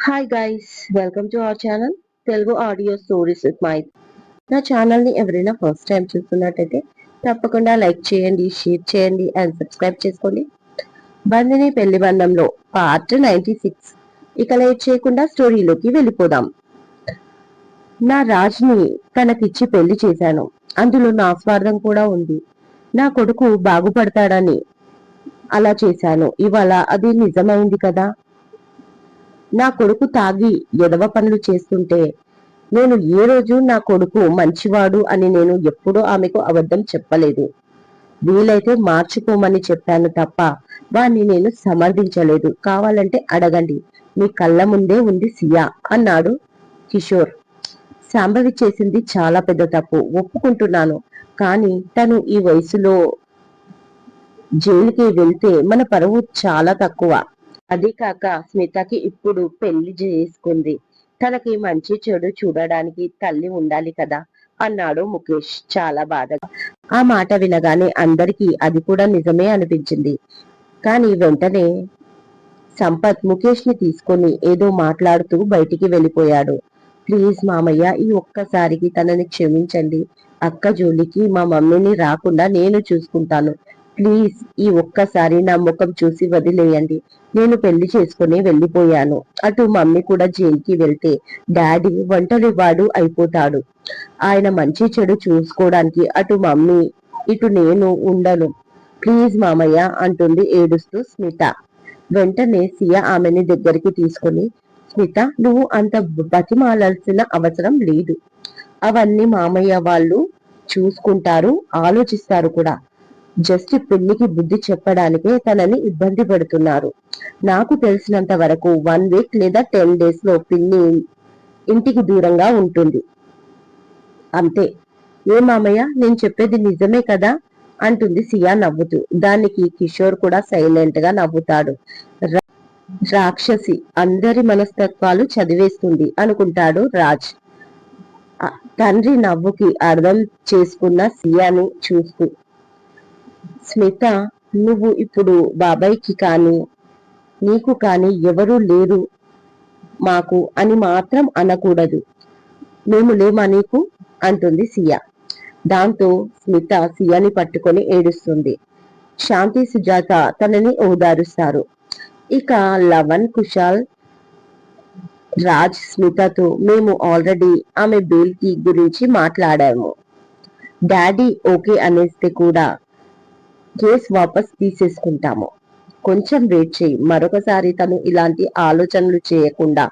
Hi guys welcome to our channel Telugu audio stories with my నా ఛానల్ని ఎవరైనా first time చూస్తున్నట్టయితే తప్పకుండా లైక్ చేయండి షేర్ చేయండి అండ్ సబ్స్క్రైబ్ చేసుకోండి. బందిని పెళ్ళి బంధంలో పార్ట్ నైన్టీ సిక్స్ ఇక లేట్ చేయకుండా స్టోరీలోకి వెళ్ళిపోదాం. నా రాజ్ని తనకిచ్చి పెళ్ళి చేశాను. అందులో నా స్వార్థం కూడా ఉంది. నా కొడుకు బాగుపడతాడని అలా చేశాను. ఇవాళ అది నిజమైంది కదా? నా కొడుకు తాగి ఎదవ పనులు చేస్తుంటే నేను ఏ రోజు నా కొడుకు మంచివాడు అని నేను ఎప్పుడూ ఆమెకు అబద్ధం చెప్పలేదు. వీలైతే మార్చుకోమని చెప్పాను తప్ప వాణ్ణి నేను సమర్థించలేదు. కావాలంటే అడగండి. మీ కళ్ళ ముందే ఉంది సియా అన్నాడు కిషోర్. శాంభవి చేసింది చాలా పెద్ద తప్పు. ఒప్పుకుంటున్నాను. కానీ తను ఈ వయసులో జైలుకి వెళ్తే మన పరువు చాలా తక్కువ. అది కాక స్మితకి ఇప్పుడు పెళ్ళి చేసుకుంది. తనకి మంచి చెడు చూడడానికి తల్లి ఉండాలి కదా అన్నాడు ముఖేష్ చాలా బాధగా. ఆ మాట వినగానే అందరికీ అది కూడా నిజమే అనిపించింది. కానీ వెంటనే సంపత్ ముఖేష్ని తీసుకొని ఏదో మాట్లాడుతూ బయటికి వెళ్ళిపోయాడు. ప్లీజ్ మామయ్య ఈ ఒక్కసారికి తనని క్షమించండి. అక్క జోలికి మా మమ్మీని రాకుండా నేను చూసుకుంటాను. ప్లీజ్ ఈ ఒక్కసారి నా ముఖం చూసి వదిలేయండి. నేను పెళ్ళి చేసుకుని వెళ్ళిపోయాను. అటు మమ్మీ కూడా జైలుకి వెళ్తే డాడీ ఒంటరి వాడు అయిపోతాడు. ఆయన మంచి చెడు చూసుకోవడానికి అటు మమ్మీ ఇటు నేను ఉండను. ప్లీజ్ మామయ్య అంటుంది ఏడుస్తూ స్మిత. వెంటనే సియా ఆమెని దగ్గరికి తీసుకుని స్మిత నువ్వు అంత బతిమాలాల్సిన అవసరం లేదు. అవన్నీ మామయ్య వాళ్ళు చూసుకుంటారు ఆలోచిస్తారు కూడా. జస్ట్ పెళ్ళికి బుద్ధి చెప్పడానికే తనని ఇబ్బంది పెడుతున్నారు. నాకు తెలిసినంత వరకు వన్ వీక్ లేదా టెన్ డేస్లో పిన్ని ఇంటికి దూరంగా ఉంటుంది. అంతే. ఏ మామయ్య నేను చెప్పేది నిజమే కదా? అంటుంది సియా నవ్వుతూ. దానికి కిషోర్ కూడా సైలెంట్గా నవ్వుతాడు. రాక్షసి అందరి మనస్తత్వాలు చదివేస్తుంది అనుకుంటాడు రాజ్. తండ్రి నవ్వుకి అర్థం చేసుకున్న సియాని చూస్తూ. స్మిత నువ్వు ఇప్పుడు బాబాయ్కి కానీ నీకు కానీ ఎవరూ లేరు మాకు అని మాత్రం అనకూడదు. మేము లేమా నీకు? అంటుంది సియా. దాంతో స్మిత సియాని పట్టుకొని ఏడుస్తుంది. శాంతి సుజాత తనని ఓదారుస్తారు. ఇక లవన్ కుషాల్ రాజ్ స్మితతో మేము ఆల్రెడీ ఆమె బెయిల్ గురించి మాట్లాడాము. డాడీ ఓకే అనేస్తే కూడా కేస్ వాపస్ తీసేసుకుంటాము. కొంచెం వెయిట్ చేయి. మరొకసారి తను ఇలాంటి ఆలోచనలు చేయకుండా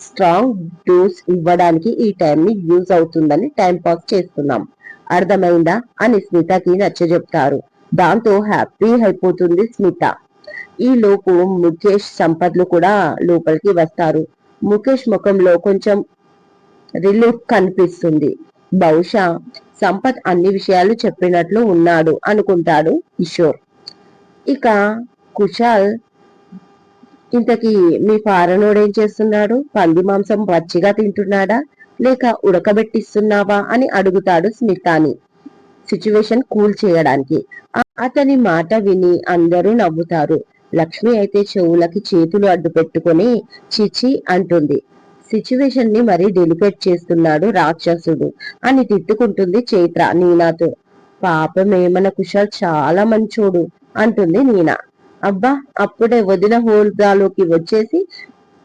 స్ట్రాంగ్ డోస్ ఇవ్వడానికి ఈ టైం ని యూజ్ అవుతుందని టైం పాస్ చేస్తున్నాం. అర్థమైందా? అని స్మితకి నచ్చ చెప్తారు. దాంతో హ్యాపీ అయిపోతుంది స్మిత. ఈ లోపు ముఖేష్ సంపత్లు కూడా లోపలికి వస్తారు. ముఖేష్ ముఖంలో కొంచెం రిలీఫ్ కనిపిస్తుంది. బహుశా సంపత్ అన్ని విషయాలు చెప్పినట్లు ఉన్నాడు అనుకుంటాడు కిషోర్. ఇక కుశాల్ ఇంతకీ మీ ఏం చేస్తున్నాడు? పంది మాంసం పచ్చిగా తింటున్నాడా? లేక ఉడకబెట్టిస్తున్నావా అని అడుగుతాడు స్మితాని. సిచ్యువేషన్ కూల్ చేయడానికి. అతని మాట విని అందరూ నవ్వుతారు. లక్ష్మి అయితే చెవులకి చేతులు అడ్డు పెట్టుకుని చిచి అంటుంది. సిచ్యువేషన్ని మరీ డెలికేట్ చేస్తున్నాడు రాక్షసుడు. అని తిట్టుకుంటుంది చైత్ర. నీనాతో పాపమేమన కుషాల్ చాలా మంచోడు అంటుంది నీనా. అబ్బా అప్పుడే వదిన హోల్దాలోకి వచ్చేసి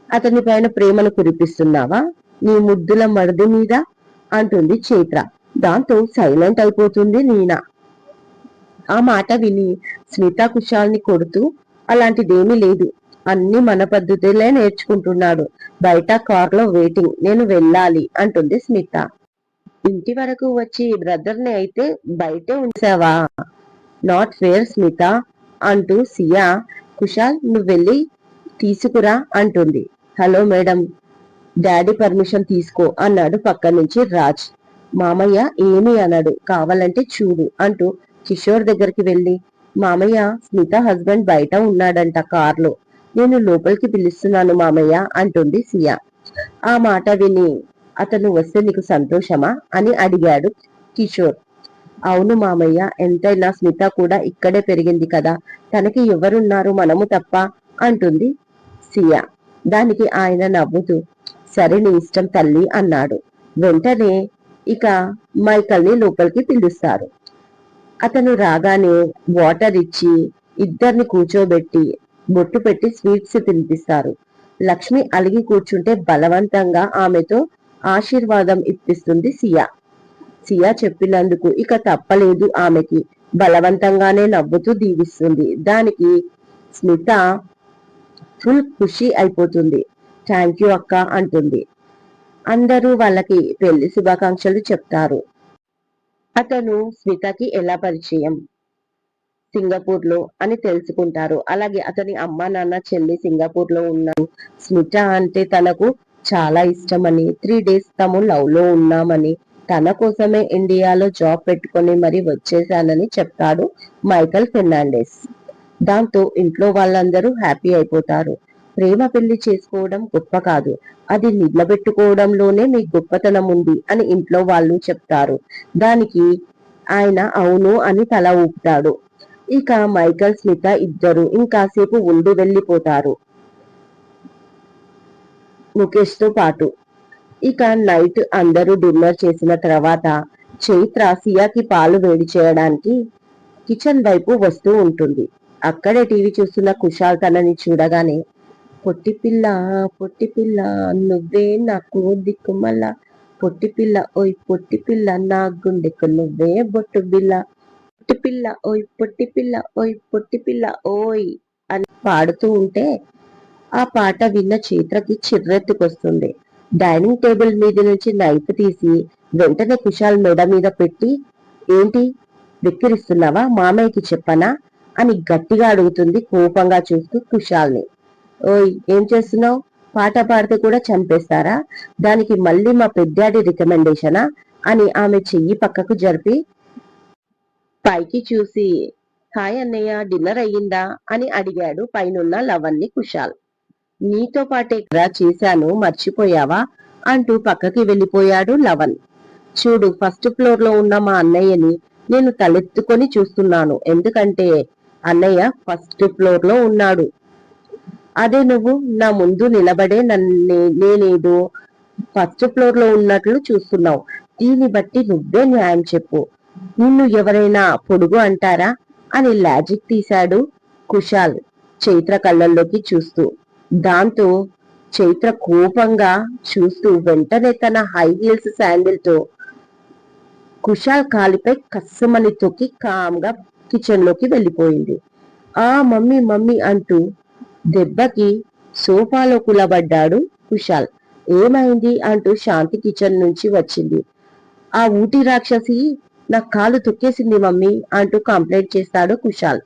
అతని పైన ప్రేమను కురిపిస్తున్నావా? నీ ముద్దుల మరది మీద? అంటుంది చైత్ర. దాంతో సైలెంట్ అయిపోతుంది నీనా. ఆ మాట విని స్మిత కుషాల్ని కొడుతూ అలాంటిదేమీ లేదు. అన్ని మన పద్ధతిలే నేర్చుకుంటున్నాడు. బయట కార్లో వెయిటింగ్ నేను వెళ్ళాలి అంటుంది స్మిత. ఇంటి వరకు వచ్చి బ్రదర్ని అయితే బయటే ఉంచావా? నాట్ ఫేర్ స్మిత అంటూ సియా కుషాల్ నువ్వు వెళ్ళి తీసుకురా అంటుంది. హలో మేడం డాడీ పర్మిషన్ తీసుకో అన్నాడు పక్క నుంచి రాజ్. మామయ్య ఏమి అన్నాడు కావాలంటే చూడు అంటూ కిషోర్ దగ్గరికి వెళ్ళి మామయ్య స్మిత హస్బెండ్ బయట ఉన్నాడంట కార్లో. నేను లోపలికి పిలుస్తున్నాను మామయ్య అంటుంది సియా. ఆ మాట విని అతను వస్తే నీకు సంతోషమా అని అడిగాడు కిషోర్. అవును మామయ్య ఎంతైనా స్మిత కూడా ఇక్కడే పెరిగింది కదా తనకి ఎవరున్నారు మనము తప్ప అంటుంది సియా. దానికి ఆయన నవ్వుతూ సరే నీ ఇష్టం తల్లి అన్నాడు. వెంటనే ఇక మైకల్ని లోపలికి పిలుస్తారు. అతను రాగానే వాటర్ ఇచ్చి ఇద్దరిని కూర్చోబెట్టి బొట్టు పెట్టి స్వీట్స్ తినిపిస్తారు. లక్ష్మి అలిగి కూర్చుంటే బలవంతంగా ఆమెతో ఆశీర్వాదం ఇప్పిస్తుంది సియా. సియా చెప్పినందుకు ఇక తప్పలేదు ఆమెకి. బలవంతంగానే నవ్వుతూ దీవిస్తుంది. దానికి స్మిత ఫుల్ ఖుషి అయిపోతుంది. థ్యాంక్ యూ అక్క అంటుంది. అందరూ వాళ్ళకి పెళ్ళి శుభాకాంక్షలు చెప్తారు. అతను స్మితకి ఎలా పరిచయం? సింగపూర్లో అని తెలుసుకుంటారు. అలాగే అతని అమ్మ నాన్న చెల్లి సింగపూర్లో ఉన్నారు. స్మిత అంటే తనకు చాలా ఇష్టమని త్రీ డేస్ తాము లవ్లో ఉన్నామని తన కోసమే ఇండియాలో జాబ్ పెట్టుకొని మరి వచ్చేసానని చెప్తాడు మైకల్ ఫెర్నాండెస్. దాంతో ఇంట్లో వాళ్ళందరూ హ్యాపీ అయిపోతారు. ప్రేమ పెళ్ళి చేసుకోవడం గొప్ప కాదు. అది నిలబెట్టుకోవడంలోనే మీ గొప్పతనం ఉంది అని ఇంట్లో వాళ్ళు చెప్తారు. దానికి ఆయన అవును అని తల ఊపుతాడు. ఇక మైకల్ స్మిత ఇద్దరు ఇంకాసేపు ఉండి వెళ్ళిపోతారు. ముఖేష్తో పాటు. ఇక నైట్ అందరూ డిన్నర్ చేసిన తర్వాత చైత్ర సియాకి పాలు వేడి చేయడానికి కిచెన్ వైపు వస్తూ ఉంటుంది. అక్కడే టీవీ చూస్తున్న కుషాల్ తనని చూడగానే పొట్టి పిల్ల పొట్టి పిల్ల నువ్వే నాకు దిక్కుమల్ల. పొట్టి పిల్ల ఓయ్ పొట్టి పిల్ల నా గుండెకు నువ్వే బొట్టు బిల్ల. పొట్టి పిల్ల ఓయ్ పొట్టి పిల్ల ఓయ్ పొట్టి పిల్ల ఓయ్ అని పాడుతూ ఉంటే ఆ పాట విన్న చైత్రకి చిర్రెత్తుకొస్తుంది. డైనింగ్ టేబుల్ మీద నుంచి నైఫ్ తీసి వెంటనే కుషాల్ మెడ మీద పెట్టి ఏంటి? వెక్కిరిస్తున్నావా? మామయ్యకి చెప్పనా? అని గట్టిగా అడుగుతుంది కోపంగా చూస్తూ కుషాల్ని. ఓయ్ ఏం చేస్తున్నావు? పాట పాడితే కూడా చంపేస్తారా? దానికి మళ్ళీ మా పెద్దాడి రికమెండేషనా? అని ఆమె చెయ్యి పక్కకు జరిపి పైకి చూసి హాయ్ అన్నయ్య డిన్నర్ అయ్యిందా? అని అడిగాడు పైనున్న లవన్ని కుషాల్ నీతో పాటే కదా చేశాను మర్చిపోయావా? అంటూ పక్కకి వెళ్ళిపోయాడు లవన్ చూడు ఫస్ట్ ఫ్లోర్లో ఉన్న మా అన్నయ్యని నేను తలెత్తుకొని చూస్తున్నాను. ఎందుకంటే అన్నయ్య ఫస్ట్ ఫ్లోర్లో ఉన్నాడు. అదే నువ్వు నా ముందు నిలబడే నన్ను నేనేదో ఫస్ట్ ఫ్లోర్లో ఉన్నట్లు చూస్తున్నావు. దీన్ని బట్టి నువ్వే న్యాయం చెప్పు. నిన్ను ఎవరైనా పొడుగు అంటారా? అని లాజిక్ తీశాడు కుషాల్ చైత్ర కళ్ళల్లోకి చూస్తూ. దాంతో చైత్ర కోపంగా చూస్తూ వెంటనే తన హై హీల్స్ శాండిల్తో కుషాల్ కాలిపై కస్సమని తొక్కి కామ్గా కిచెన్లోకి వెళ్ళిపోయింది. ఆ మమ్మీ మమ్మీ అంటూ దెబ్బకి సోఫాలో కులబడ్డాడు కుషాల్ ఏమైంది? అంటూ శాంతి కిచెన్ నుంచి వచ్చింది. ఆ ఊటి రాక్షసి నా కాలు తొక్కేసింది మమ్మీ అంటూ కంప్లైంట్ చేస్తాడు కుషాల్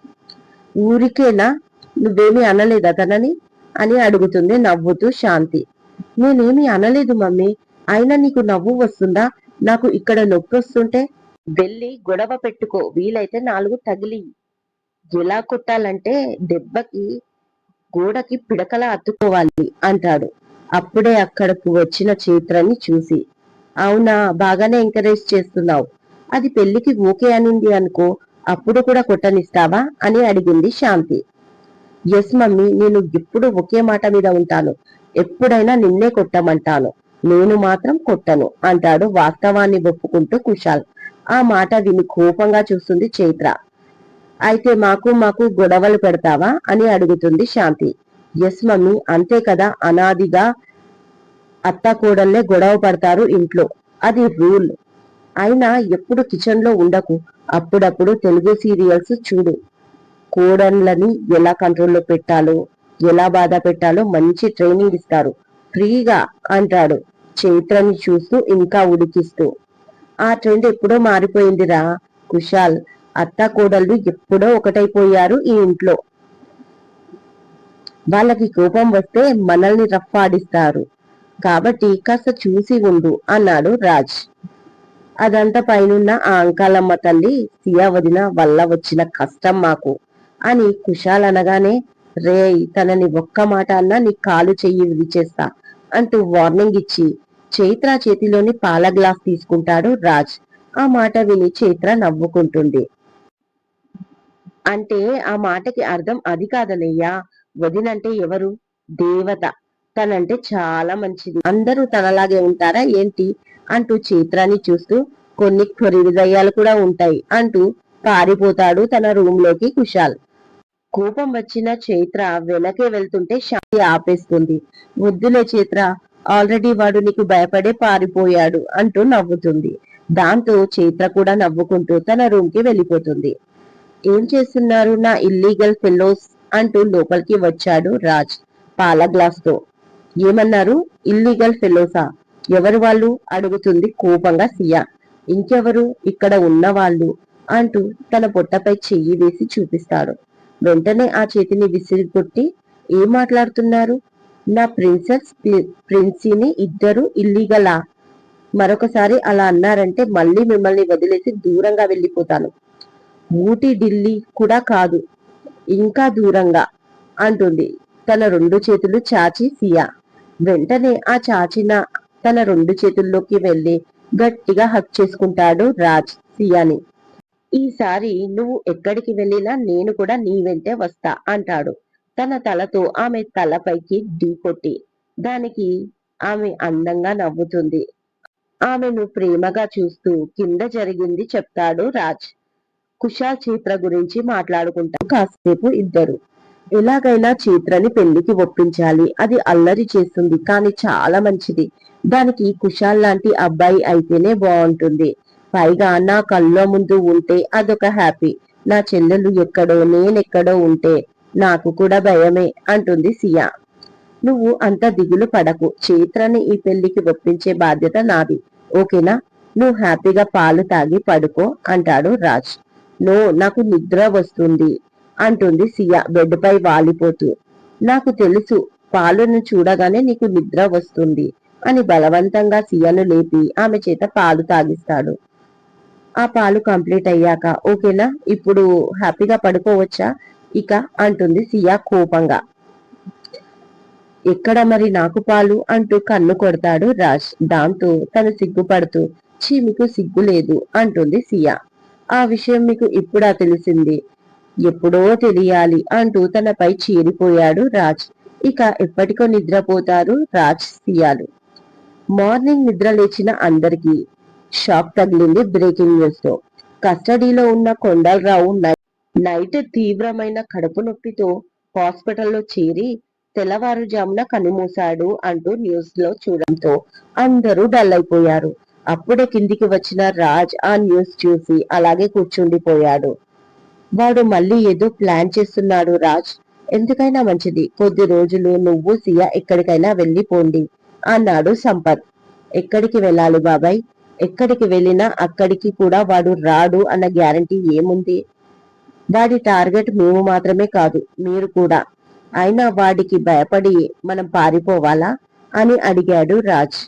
ఊరికేనా? నువ్వేమీ అనలేదా తనని? అని అడుగుతుంది నవ్వుతూ శాంతి. నేనేమి అనలేదు మమ్మీ. అయినా నీకు నవ్వు వస్తుందా? నాకు ఇక్కడ నొప్పి వస్తుంటే? వెళ్ళి గొడవ పెట్టుకో. వీలైతే నాలుగు తగిలి. ఎలా కొట్టాలంటే దెబ్బకి గోడకి పిడకలా అత్తుకోవాలి అంటాడు. అప్పుడే అక్కడకు వచ్చిన చైత్రని చూసి. అవునా? బాగానే ఎంకరేజ్ చేస్తున్నావు. అది పెళ్ళికి ఓకే అనింది అనుకో అప్పుడు కూడా కొట్టనిస్తావా? అని అడిగింది శాంతి. ఎస్ మమ్మీ నేను ఎప్పుడు ఒకే మాట మీద ఉంటాను. ఎప్పుడైనా నిన్నే కొట్టమంటాను. నేను మాత్రం కొట్టను అంటాడు వాస్తవాన్ని ఒప్పుకుంటూ కుశాల్. ఆ మాట విని కోపంగా చూస్తుంది చైత్ర. అయితే మాకు మాకు గొడవలు పెడతావా? అని అడుగుతుంది శాంతి. ఎస్ మమ్మీ అంతే కదా అనాదిగా అత్త కోడల్లే గొడవ పడతారు ఇంట్లో. అది రూల్. అయినా ఎప్పుడు కిచెన్లో ఉండకు. అప్పుడప్పుడు తెలుగు సీరియల్స్ చూడు. కోడన్లని ఎలా కంట్రోల్లో పెట్టాలో ఎలా బాధ పెట్టాలో మంచి ట్రైనింగ్ ఇస్తారు. ఫ్రీగా అంటాడు. చైత్రని చూస్తూ ఇంకా ఉడికిస్తూ. ఆ ట్రెండ్ ఎప్పుడో మారిపోయిందిరా. కుషాల్ అత్త కోడళ్ళు ఎప్పుడో ఒకటైపోయారు ఈ ఇంట్లో. వాళ్ళకి కోపం వస్తే మనల్ని రఫ్ ఆడిస్తారు. కాబట్టి కాస్త చూసి ఉండు అన్నాడు రాజ్. అదంతా పైనున్న ఆ అంకాలమ్మ తల్లి సియా వదిన వల్ల వచ్చిన కష్టం మాకు అని కుషాల్ అనగానే రేయ్ తనని ఒక్క మాట అన్నా నీ కాలు చెయ్యి విరిచేస్తా అంటూ వార్నింగ్ ఇచ్చి చైత్ర చేతిలోని పాల గ్లాస్ తీసుకుంటాడు రాజ్ ఆ మాట విని చైత్ర నవ్వుకుంటుంది. అంటే ఆ మాటకి అర్థం అది కాదనయ్యా వదినంటే ఎవరు? దేవత. తనంటే చాలా మంచిది. అందరూ తనలాగే ఉంటారా ఏంటి? అంటూ చిత్రాన్ని చూస్తూ కొన్ని హృదయాలు కూడా ఉంటాయి అంటూ పారిపోతాడు తన రూమ్లోకి కుశాల్. కోపం వచ్చిన చైత్ర వెనకే వెళ్తుంటే శాంతి ఆపేస్తుంది. వద్దులే చైత్ర ఆల్రెడీ వాడు నీకు భయపడే పారిపోయాడు అంటూ నవ్వుతుంది. దాంతో చైత్ర కూడా నవ్వుకుంటూ తన రూమ్కి వెళ్ళిపోతుంది. ఏం చేస్తున్నారు నా ఇల్లీగల్ ఫెలోస్ అంటూ లోపలికి వచ్చాడు రాజ్ పాల గ్లాస్తో ఏమన్నారు ఇల్లీగల్ ఫెలోసా ఎవరు వాళ్ళు? అడుగుతుంది కోపంగా సియా. ఇంకెవరు? ఇక్కడ ఉన్న వాళ్ళు అంటూ తన పొట్టపై చెయ్యి వేసి చూపిస్తాడు. వెంటనే ఆ చేతిని విసిరిగొట్టి ఏం మాట్లాడుతున్నారు? నా ప్రిన్సెస్ ప్రిన్సీని ఇద్దరు ఇల్లీగలా? మరొకసారి అలా అన్నారంటే మళ్ళీ మిమ్మల్ని వదిలేసి దూరంగా వెళ్ళిపోతాను. ఊటీ ఢిల్లీ కూడా కాదు ఇంకా దూరంగా అంటుంది తన రెండు చేతులు చాచి సియా. వెంటనే ఆ చాచిన తన రెండు చేతుల్లోకి వెళ్ళి గట్టిగా హక్ చేసుకుంటాడు రాజ్ సియాని. ఈసారి నువ్వు ఎక్కడికి వెళ్ళినా నేను కూడా నీ వెంటే వస్తా అంటాడు. తన తలతో ఆమె తలపైకి ఢీకొట్టి దానికి ఆమె అందంగా నవ్వుతుంది. ఆమెను ప్రేమగా చూస్తూ కింద జరిగింది చెప్తాడు రాజ్. కుషాల్ చీత్ర గురించి మాట్లాడుకుంటా కాసేపు ఇద్దరు. ఎలాగైనా చీత్రని పెళ్ళికి ఒప్పించాలి. అది అల్లరి చేస్తుంది కానీ చాలా మంచిది. దానికి కుషాల్ లాంటి అబ్బాయి అయితేనే బాగుంటుంది. పైగా నా కళ్ళ ముందు ఉంటే అదొక హ్యాపీ. నా చెల్లెలు ఎక్కడో నేనెక్కడో ఉంటే నాకు కూడా భయమే అంటుంది సియా. నువ్వు అంత దిగులు పడకు. చైత్రని ఈ పెళ్ళికి ఒప్పించే బాధ్యత నాది. ఓకేనా? నువ్వు హ్యాపీగా పాలు తాగి పడుకో అంటాడు రాజ్. నో నాకు నిద్ర వస్తుంది. అంటుంది సియా. బెడ్పై వాలిపోతూ. నాకు తెలుసు పాలును చూడగానే నీకు నిద్ర వస్తుంది అని బలవంతంగా సియాను లేపి ఆమె చేత పాలు తాగిస్తాడు. ఆ పాలు కంప్లీట్ అయ్యాక ఓకేనా? ఇప్పుడు హ్యాపీగా పడుకోవచ్చా? ఇక అంటుంది సియా కోపంగా. ఎక్కడ మరి నాకు పాలు? అంటూ కన్ను కొడతాడు రాజ్. దాంతో తను సిగ్గుపడుతూ చీ మీకు సిగ్గు లేదు అంటుంది సియా. ఆ విషయం మీకు ఇప్పుడా తెలిసింది. ఎప్పుడో తెలియాలి అంటూ తనపై చేరిపోయాడు రాజ్. ఇక ఎప్పటికో నిద్రపోతారు రాజ్ సియాలు. మార్నింగ్ నిద్ర లేచిన అందరికీ షాక్ తగిలింది బ్రేకింగ్ న్యూస్తో కస్టడీలో ఉన్న కొండలరావు నైట్ తీవ్రమైన కడుపు నొప్పితో హాస్పిటల్లో చేరి తెల్లవారుజామున కనుమూశాడు అంటూ న్యూస్లో చూడడంతో అందరూ డల్ అయిపోయారు అప్పుడే కిందికి వచ్చిన రాజ్ ఆ న్యూస్ చూసి అలాగే కూర్చుండిపోయాడు. వాడు మళ్ళీ ఏదో ప్లాన్ చేస్తున్నాడు రాజ్. ఎందుకైనా మంచిది. కొద్ది రోజులు నువ్వు సియా ఎక్కడికైనా వెళ్ళిపోండి అన్నాడు సంపత్. ఎక్కడికి వెళ్ళాలి బాబాయ్? ఎక్కడికి వెళ్ళినా అక్కడికి కూడా వాడు రాడు అన్న గ్యారంటీ ఏముంది? వాడి టార్గెట్ మేము మాత్రమే కాదు మీరు కూడా. అయినా వాడికి భయపడి మనం పారిపోవాలా? అని అడిగాడు రాజ్.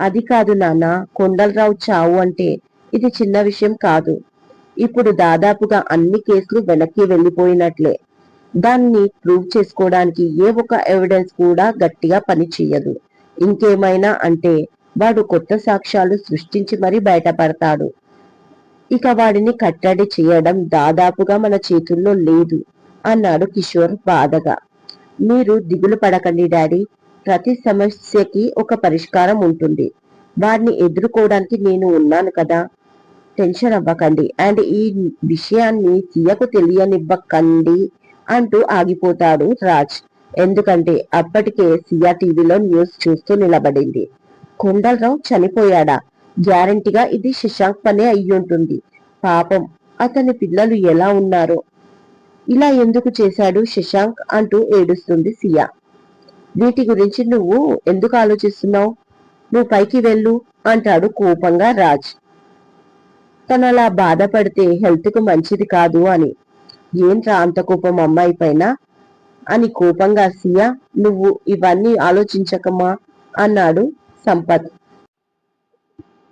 అది కాదు నాన్న కొండలరావు చావు అంటే ఇది చిన్న విషయం కాదు. ఇప్పుడు దాదాపుగా అన్ని కేసులు వెనక్కి వెళ్ళిపోయినట్లే. దాన్ని ప్రూవ్ చేసుకోవడానికి ఏ ఒక ఎవిడెన్స్ కూడా గట్టిగా పని చేయదు ఇంకేమైనా అంటే వాడు కొత్త సాక్ష్యాలు సృష్టించి మరీ బయటపడతాడు. ఇక వాడిని కట్టడి చేయడం దాదాపుగా మన చేతుల్లో లేదు అన్నాడు కిషోర్ బాధగా. మీరు దిగులు పడకండి డాడీ. ప్రతి సమస్యకి ఒక పరిష్కారం ఉంటుంది. వారిని ఎదుర్కోవడానికి నేను ఉన్నాను కదా. టెన్షన్ అవ్వకండి. అండ్ ఈ విషయాన్ని సీయకు తెలియనివ్వకండి అంటూ ఆగిపోతాడు రాజ్. ఎందుకంటే అప్పటికే సియా టీవీలో న్యూస్ చూస్తూ నిలబడింది. కొండలరావు చనిపోయాడా? గ్యారంటీగా ఇది శశాంక్ పనే అయ్యుంటుంది. పాపం అతని పిల్లలు ఎలా ఉన్నారో? ఇలా ఎందుకు చేశాడు శశాంక్ అంటూ ఏడుస్తుంది సియా. వీటి గురించి నువ్వు ఎందుకు ఆలోచిస్తున్నావు? నువ్వు పైకి వెళ్ళు అంటాడు కోపంగా రాజ్. తను అలా బాధపడితే హెల్త్కు మంచిది కాదు అని. ఏంట్రా అంత కోపం అమ్మాయి పైన? అని కోపంగా సియా నువ్వు ఇవన్నీ ఆలోచించకమా అన్నాడు సంపత్.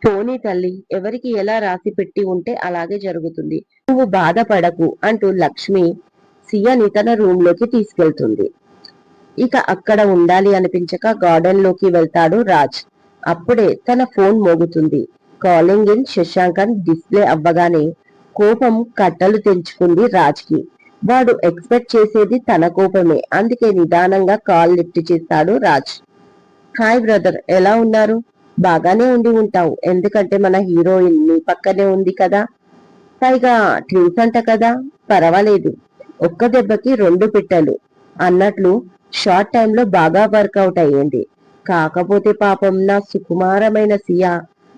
పోనీ తల్లి ఎవరికి ఎలా రాసి పెట్టి ఉంటే అలాగే జరుగుతుంది. నువ్వు బాధపడకు అంటూ లక్ష్మి సియాని తన రూమ్లోకి తీసుకెళ్తుంది. ఇక అక్కడ ఉండాలి అనిపించక గార్డెన్లోకి వెళ్తాడు రాజ్. అప్పుడే తన ఫోన్ మోగుతుంది. కాలింగ్ ఇన్ శశాంకన్ డిస్ప్లే అవ్వగానే కోపం కట్టలు తెంచుకుంది రాజ్కి. వాడు ఎక్స్పెక్ట్ చేసేది తన కోపమే. అందుకే నిదానంగా కాల్ లిఫ్ట్ చేస్తాడు రాజ్. హాయ్ బ్రదర్ ఎలా ఉన్నారు? బాగానే ఉండి ఉంటావు. ఎందుకంటే మన హీరోయిన్ నీ పక్కనే ఉంది కదా. పైగా ట్విన్స్ అంట కదా. పర్వాలేదు. ఒక్క దెబ్బకి రెండు పిట్టలు. అన్నట్లు షార్ట్ టైంలో బాగా వర్కౌట్ అయ్యింది. కాకపోతే పాపం నా సుకుమారమైన సియా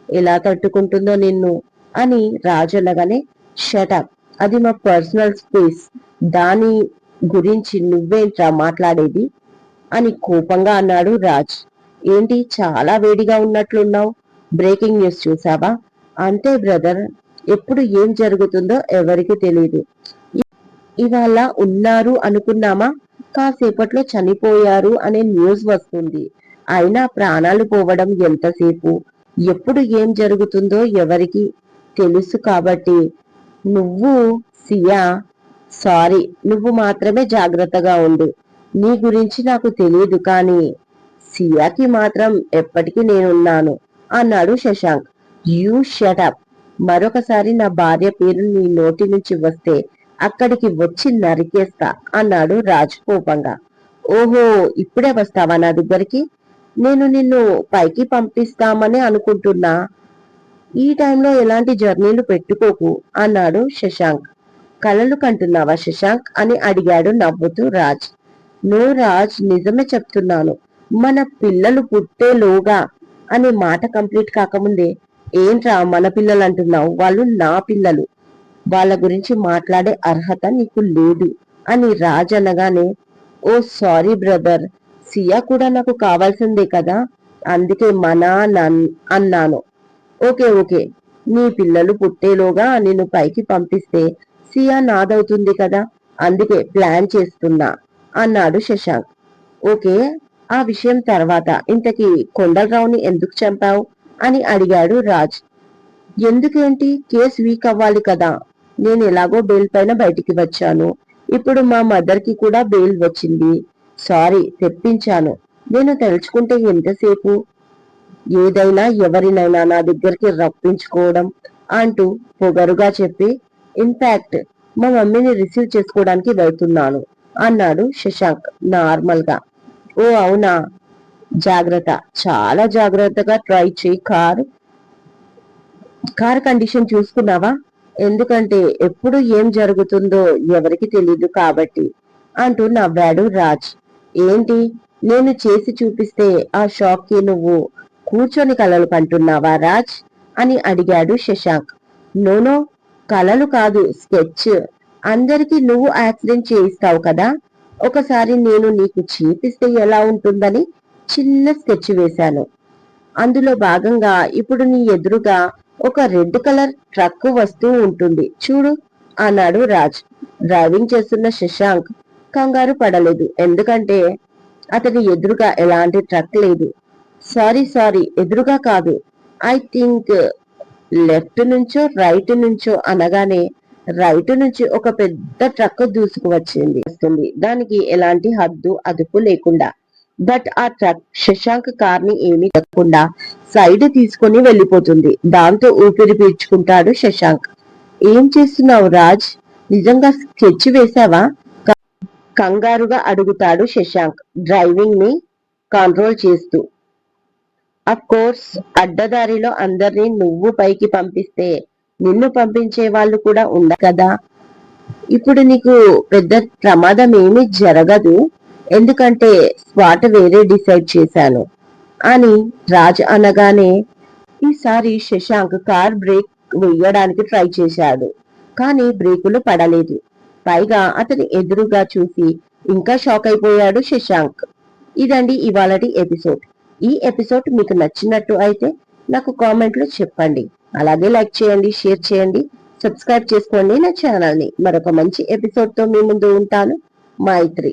ఎలా తట్టుకుంటుందో నిన్ను అని రాజు అనగానే షటప్ అది మా పర్సనల్ స్పేస్ దాని గురించి నువ్వేంట్రా మాట్లాడేది? అని కోపంగా అన్నాడు రాజ్. ఏంటి చాలా వేడిగా ఉన్నట్లున్నావు. బ్రేకింగ్ న్యూస్ చూసావా? అంతే బ్రదర్ ఎప్పుడు ఏం జరుగుతుందో ఎవరికి తెలియదు ఇవాళ ఉన్నారు అనుకున్నామా? కాసేపట్లో చనిపోయారు అనే న్యూస్ వస్తుంది. అయినా ప్రాణాలు పోవడం ఎంతసేపు? ఎప్పుడు ఏం జరుగుతుందో ఎవరికి తెలుసు కాబట్టి నువ్వు సియా సారీ నువ్వు మాత్రమే జాగ్రత్తగా ఉండు. నీ గురించి నాకు తెలియదు కానీ సియాకి మాత్రం ఎప్పటికీ నేనున్నాను అన్నాడు శశాంక్. యూ షటప్ మరొకసారి నా భార్య పేరు నీ నోటి నుంచి వస్తే అక్కడికి వచ్చి నరికేస్తా అన్నాడు రాజ్ కోపంగా. ఓహో ఇప్పుడే వస్తావా నా దగ్గరికి? నేను నిన్ను పైకి పంపిస్తామని అనుకుంటున్నా. ఈ టైంలో ఎలాంటి జర్నీలు పెట్టుకోకు అన్నాడు శశాంక్. కలలు కంటున్నావా శశాంక్ అని అడిగాడు నవ్వుతూ రాజ్. నో రాజ్ నిజమే చెప్తున్నాను. మన పిల్లలు పుట్టేలోగా అనే మాట కంప్లీట్ కాకముందే ఏంట్రా మన పిల్లలు అంటున్నావు వాళ్ళు నా పిల్లలు. వాళ్ళ గురించి మాట్లాడే అర్హత నీకు లేదు అని రాజ్ అనగానే ఓ సారీ బ్రదర్ సియా కూడా నాకు కావాల్సిందే కదా? అందుకే మన నన్- అన్నాను. Okay okay. నీ పిల్లలు పుట్టేలోగా నిన్ను పైకి పంపిస్తే సియా నాదవుతుంది కదా? అందుకే ప్లాన్ చేస్తున్నా అన్నాడు శశాంక్. ఓకే ఆ విషయం తర్వాత ఇంతకీ కొండలరావుని ఎందుకు చంపావు? అని అడిగాడు రాజ్. ఎందుకేంటి? కేసు వీక్ అవ్వాలి కదా. నేను ఎలాగో బెయిల్ పైన బయటికి వచ్చాను. ఇప్పుడు మా మదర్కి కూడా బెయిల్ వచ్చింది. సారీ తెప్పించాను. నేను తలుచుకుంటే ఎంతసేపు? ఏదైనా ఎవరినైనా నా దగ్గరికి రప్పించుకోవడం అంటూ పొగరుగా చెప్పి ఇన్ఫాక్ట్ మా మమ్మీని రిసీవ్ చేసుకోవడానికి వెళ్తున్నాను అన్నాడు శశాంక్ నార్మల్గా ఓ అవునా? జాగ్రత్త చాలా జాగ్రత్తగా ట్రై చేయి కార్ కార్ కండిషన్ చూసుకున్నావా? ఎందుకంటే ఎప్పుడు ఏం జరుగుతుందో ఎవరికి తెలియదు కాబట్టి అంటూ నవ్వాడు రాజ్. ఏంటి? నేను చేసి చూపిస్తే ఆ షాక్కి నువ్వు కూర్చొని కలలు కంటున్నావా రాజ్? అని అడిగాడు శశాంక్. నోనో కలలు కాదు స్కెచ్. అందరికీ నువ్వు యాక్సిడెంట్ చేయిస్తావు కదా? ఒకసారి నేను నీకు చూపిస్తే ఎలా ఉంటుందని చిన్న స్కెచ్ వేశాను. అందులో భాగంగా ఇప్పుడు నీ ఎదురుగా ఒక రెడ్ కలర్ ట్రక్ వస్తూ ఉంటుంది. చూడు అన్నాడు రాజ్. డ్రైవింగ్ చేస్తున్న శశాంక్ కంగారు పడలేదు. ఎందుకంటే అతడి ఎదురుగా ఎలాంటి ట్రక్ లేదు. సారీ సారీ ఎదురుగా కాదు. ఐ థింక్ లెఫ్ట్ నుంచో రైట్ నుంచో అనగానే రైట్ నుంచి ఒక పెద్ద ట్రక్ దూసుకు వచ్చింది. వస్తుంది దానికి ఎలాంటి హద్దు అదుపు లేకుండా. బట్ ఆ ట్రక్ శశాంక్ కార్ని ఏమీ కాకుండా సైడ్ తీసుకొని వెళ్ళిపోతుంది. దాంతో ఊపిరి పీల్చుకుంటాడు శశాంక్. ఏం చేస్తున్నావు రాజ్? నిజంగా స్కెచ్ వేసావా కంగారుగా అడుగుతాడు శశాంక్. డ్రైవింగ్ని కంట్రోల్ చేస్తూ. అఫ్ కోర్స్ అడ్డదారిలో అందరినీ నువ్వు పైకి పంపిస్తే నిన్ను పంపించే వాళ్ళు కూడా ఉండ కదా? ఇప్పుడు నీకు పెద్ద ప్రమాదం ఏమీ జరగదు. ఎందుకంటే స్పాట్ వేరే డిసైడ్ చేశాను. అని రాజ్ అనగానే ఈసారి శశాంక్ కార్ బ్రేక్ వేయడానికి ట్రై చేశాడు. కానీ బ్రేకులు పడలేదు. పైగా అతని ఎదురుగా చూసి ఇంకా షాక్ అయిపోయాడు శశాంక్. ఇదండి ఇవాళటి ఎపిసోడ్. ఈ ఎపిసోడ్ మీకు నచ్చినట్టు అయితే నాకు కామెంట్లో చెప్పండి. అలాగే లైక్ చేయండి షేర్ చేయండి సబ్స్క్రైబ్ చేసుకోండి నా ఛానల్ని. మరొక మంచి ఎపిసోడ్తో మీ ముందు ఉంటాను. మైత్రి.